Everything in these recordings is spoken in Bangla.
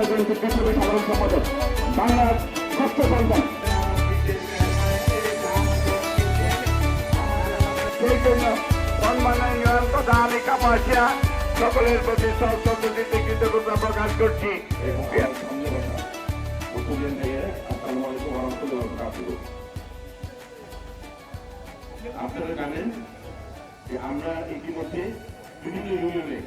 রাজনৈতিক বিপ্লবী সাধারণ সম্পাদক বাংলার ষষ্ঠ সন্তান সেই জন্য সম্মাননীয় প্রধান কাপাসিয়া সকলের প্রতি সন্তোষিতে কৃতজ্ঞতা প্রকাশ করছি। আপনারা জানেন যে আমরা ইতিমধ্যে বিভিন্ন ইউনিয়নে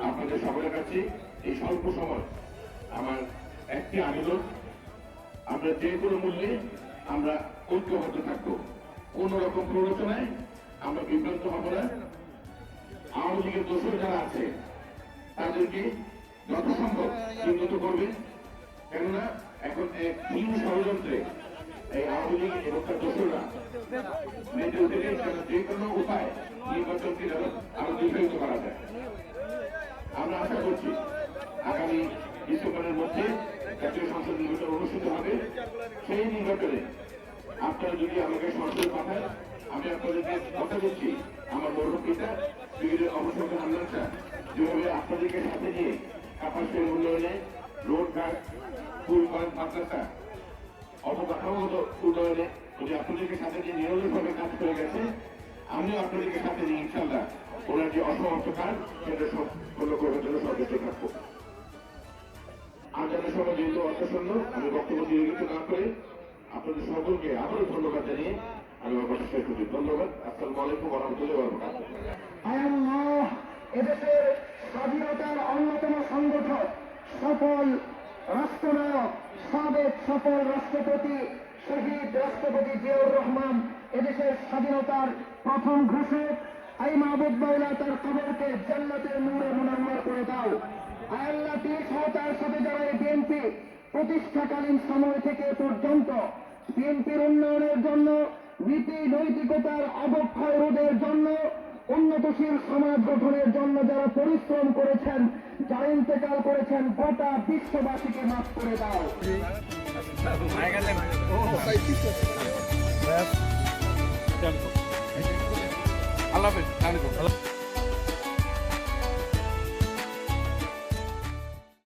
আপনাদের সকলের কাছে এই স্বল্প সময় আমার একটি আবেদন, আমরা যে কোনো মূল্যে আমরা ঐক্যবদ্ধ থাকব। কোন রকম প্ররোচনায় আমরা বিভ্রান্ত হব না। আওয়ামী লীগের দোষর যারা আছে তাদেরকে যত সম্ভব চিহ্নিত করবে। কেননা এখন এক ভিন্ন ষড়যন্ত্রে এই আওয়ামী লীগ এবং তার দোষররা মেতে উঠেছে যে কোনো উপায় নির্বাচনকে যেন আরও দীর্ঘায়িত করা যায়। আমরা আশা করছি আগামী ডিসেম্বরের মধ্যে জাতীয় সংসদ নির্বাচন অনুষ্ঠিত হবে। সেই নির্বাচনে আপনারা যদি আমাকে সংসদে পাঠান, আমি আপনাদেরকে কথা দিচ্ছি। আমার বড় পিতা ব্রিগেডের অবসর হামলাটা আপনাদেরকে সাথে নিয়ে কাপাসের উন্নয়নে রোড ঘাট স্কুল বাস মাদ্রাসা অবকাঠামোগত উন্নয়নে যদি আপনাদেরকে সাথে নিয়ে নিরলসভাবে কাজ করে গেছে, আমিও আপনাদেরকে সাথে নিয়ে ইনশাল্লাহ ওনার যে অসমাপ্ত কাজ সেটা সম্পন্ন করার জন্য সচেষ্ট থাকব আগামী সময় যেহেতু অর্থশূন্য, আমি বক্তব্য কিছু না করে আপনাদের সকলকে আবারও ধন্যবাদ জানিয়ে আমি আমার ধন্যবাদ। আসসালামু আলাইকুম রহমতুল্লাহ এদেশের স্বাধীনতার অন্যতম সংগঠক, সফল রাষ্ট্রনায়ক, সাবেক সফল রাষ্ট্রপতি শহীদ রাষ্ট্রপতি জিয়াউর রহমান এদেশের স্বাধীনতার প্রথম ঘোষক আই মাহবুব তার কবরকে জান্নাতের নূরে মুনাম্মার করে দাও। আয় আল্লাহ, তিনি সহ তার সাথে যারা এই বিএনপি প্রতিষ্ঠাকালীন সময় থেকে পর্যন্ত বিএনপির উন্নয়নের জন্য নীতি নৈতিকতার অবক্ষয় রোধের জন্য উন্নতশীল সমাজ গঠনের জন্য যারা পরিশ্রম করেছেন, যারা ইন্তেকাল করেছেন, গোটা বিশ্ববাসীকে মাফ করে দাও। আল্লাহ হাফেজ